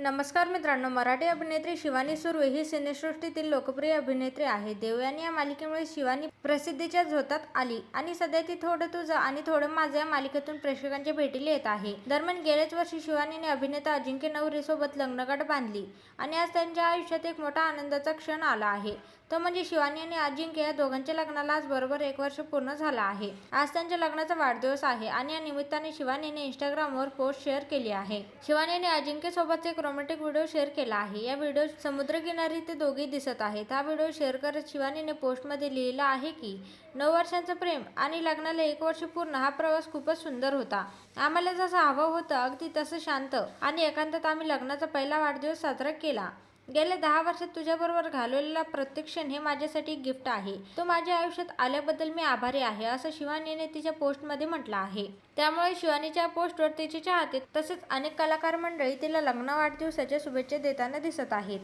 नमस्कार मित्रांनो मराठी अभिनेत्री शिवानी सुर्वे ही सिनेसृष्टीतील लोकप्रिय अभिनेत्री आहे. देवयानी या मालिकेमुळे शिवानी प्रसिद्धीच्या झोतात आली आणि सध्या ती थोडं तुझं आणि थोडं माझं या मालिकेतून प्रेक्षकांच्या भेटीला येत आहे. दरम्यान गेल्याच वर्षी शिवानीने अभिनेता अजिंक्य नवरीसोबत लग्नगाठ बांधली आणि आज त्यांच्या आयुष्यात एक मोठा आनंदाचा क्षण आला आहे. तो म्हणजे शिवानी आणि अजिंक्य या दोघांच्या लग्नाला आज बरोबर एक वर्ष पूर्ण झाला आहे. आज त्यांच्या लग्नाचा वाढदिवस आहे आणि या निमित्ताने शिवानीने इंस्टाग्रामवर पोस्ट शेअर केली आहे. शिवानीने अजिंक्यसोबतचे एक रोमॅन्टिक व्हिडिओ शेअर केला आहे. या व्हिडिओ समुद्रकिनारी ते दोघे दिसत आहेत. हा व्हिडिओ शेअर करत शिवानीने पोस्टमध्ये लिहिलं आहे की नऊ वर्षांचं प्रेम आणि लग्नाला एक वर्ष पूर्ण हा प्रवास खूपच सुंदर होता. आम्हाला जसं हवं होतं अगदी तसं शांत आणि एकांतात आम्ही लग्नाचा पहिला वाढदिवस साजरा केला. गेल्या दहा वर्षात तुझ्याबरोबर घालवलेला प्रत्येक क्षण हे माझ्यासाठी गिफ्ट आहे. तो माझ्या आयुष्यात आल्याबद्दल मी आभारी आहे असं शिवानीने तिच्या पोस्टमध्ये म्हटलं आहे. त्यामुळे शिवानीच्या पोस्टवर तिचे चाहते तसेच अनेक कलाकार मंडळी तिला लग्न वाढदिवसाच्या शुभेच्छा देताना दिसत आहेत.